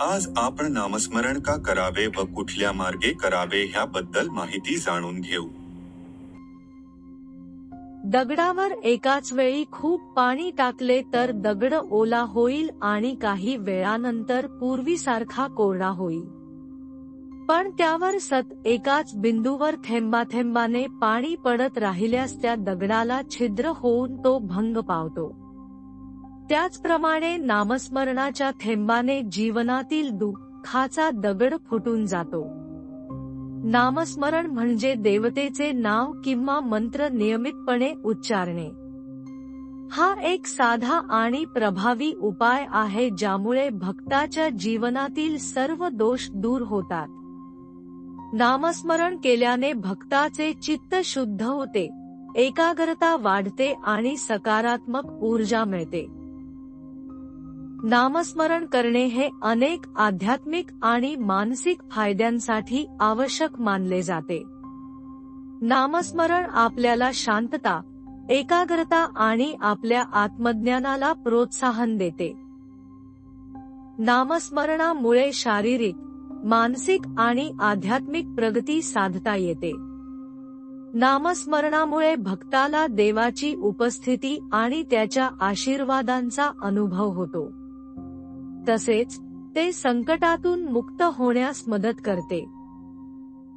आज आपण नामस्मरण का करावे व कुठल्या मार्गे करावे ह्याबद्दल माहिती जाणून घेऊ. दगडावर एकाच वेळी खूप पाणी टाकले तर दगड ओला होईल आणि काही वेळानंतर पूर्वीसारखा कोरडा होईल. पण त्यावर सत एकाच बिंदूवर थेंबाथेंबाने पाणी पडत राहिल्यास त्या दगडाला छिद्र होऊन तो भंग पावतो. त्याचप्रमाणे नामस्मरणाच्या थेंबाने जीवनातील दुःखाचा दगड फुटून जातो. नामस्मरण म्हणजे देवतेचे नाव किंवा मंत्र नियमितपणे उच्चारणे. हा एक साधा आणि प्रभावी उपाय आहे ज्यामुळे भक्ताच्या जीवनातील सर्व दोष दूर होतात. नामस्मरण केल्याने भक्ताचे चित्त शुद्ध होते एकाग्रता वाढते आणि सकारात्मक ऊर्जा मिळते. नामस्मरण करणे हे अनेक आध्यात्मिक आणि मानसिक फायद्यांसाठी आवश्यक मानले जाते. नामस्मरण आपल्याला शांतता एकाग्रता आणि आपल्या आत्मज्ञानाला प्रोत्साहन देते. नामस्मरणामुळे शारीरिक मानसिक आणि आध्यात्मिक प्रगती साधता येते. नामस्मरणामुळे भक्ताला देवाची उपस्थिती आणि त्याच्या आशीर्वादांचा अनुभव होतो. तसेच ते संकटातून मुक्त होण्यास मदत करते.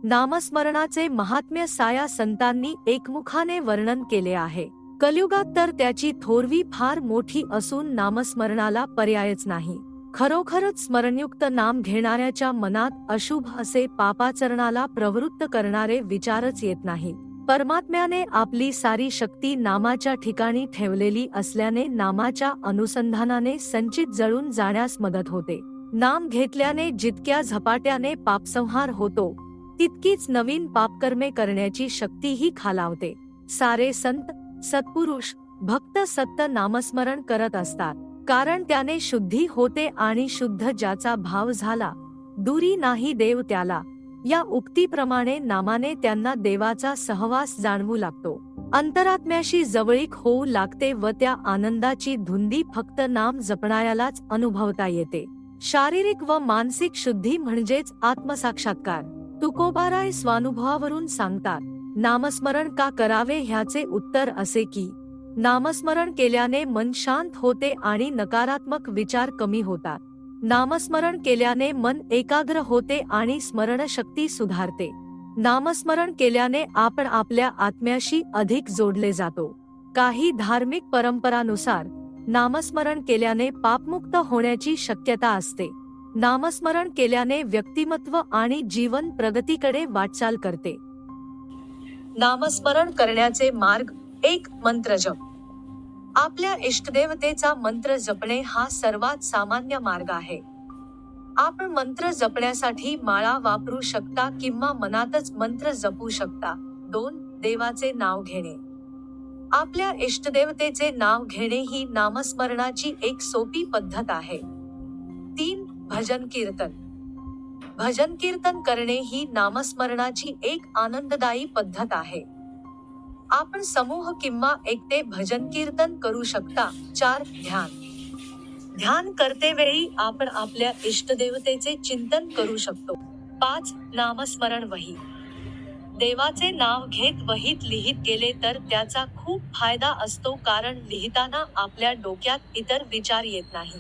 नामस्मरणाचे महात्म्य साया संतांनी एकमुखाने वर्णन केले आहे. कलियुगात तर त्याची थोरवी फार मोठी असून नामस्मरणाला पर्यायच नाही. खरोखरच स्मरणयुक्त नाम घेणाऱ्याच्या मनात अशुभ असे पापाचरणाला प्रवृत्त करणारे विचारच येत नाही. परमात्म्याने आपली सारी शक्ती नामाच्या ठिकाणी ठेवलेली असल्याने नामाच्या अनुसंधानाने संचित जळून जाण्यास मदत होते. नाम घेतल्याने जितक्या झपाट्याने पापसंहार होतो तितकीच नवीन पापकर्मे करण्याची शक्तीही खालावते. सारे संत सत्पुरुष भक्त सत्त नामस्मरण करत असतात कारण त्याने शुद्धी होते आणि शुद्ध ज्याचा भाव झाला दुरी नाही देव त्याला. या उक्तीप्रमाणे नामाने त्यांना देवाचा सहवास जाणवू लागतो. अंतरात्म्याशी जवळीक होऊ लागते व त्या आनंदाची धुंदी फक्त नाम जपणाऱ्यालाच अनुभवता येते. शारीरिक व मानसिक शुद्धी म्हणजेच आत्मसाक्षात्कार. तुकोबाराय स्वानुभवावरून सांगतात नामस्मरण का करावे ह्याचे उत्तर असे की नामस्मरण केल्याने मन शांत होते आणि नकारात्मक विचार कमी होतात. नामस्मरण केल्याने मन एकाग्र होते आणि स्मरणशक्ती सुधारते. नामस्मरण केल्याने आपण आपल्या आत्म्याशी अधिक जोडले जातो. काही धार्मिक परंपरानुसार नामस्मरण केल्याने पापमुक्त होण्याची शक्यता असते. नामस्मरण केल्याने व्यक्तिमत्व आणि जीवन प्रगतीकडे वाटचाल करते. नामस्मरण करण्याचे मार्ग एक मंत्र जप आपल्या इष्टदेवतेचा मंत्र जपणे हा सर्वात सामान्य मार्ग आहे. आपण मंत्र जपण्यासाठी माळा वापरू शकता किंवा मनातच मंत्र जपू शकता. दोन देवाचे नाव घेणे. आपल्या इष्टदेवतेचे नाव घेणे ही नामस्मरणाची एक सोपी पद्धत आहे. तीन भजन कीर्तन. भजन कीर्तन करणे ही नामस्मरणाची एक आनंददायी पद्धत आहे. आपण समूह किंवा एकटे भजन कीर्तन करू शकता. चार ध्यान. ध्यान करते वेळी आपण आपल्या इष्टदेवतेचे चिंतन करू शकतो. पाच नामस्मरण वही. देवाचे नाव घेत वहीत लिहित गेले तर त्याचा खूप फायदा असतो कारण लिहिताना आपल्या डोक्यात इतर विचार येत नाही.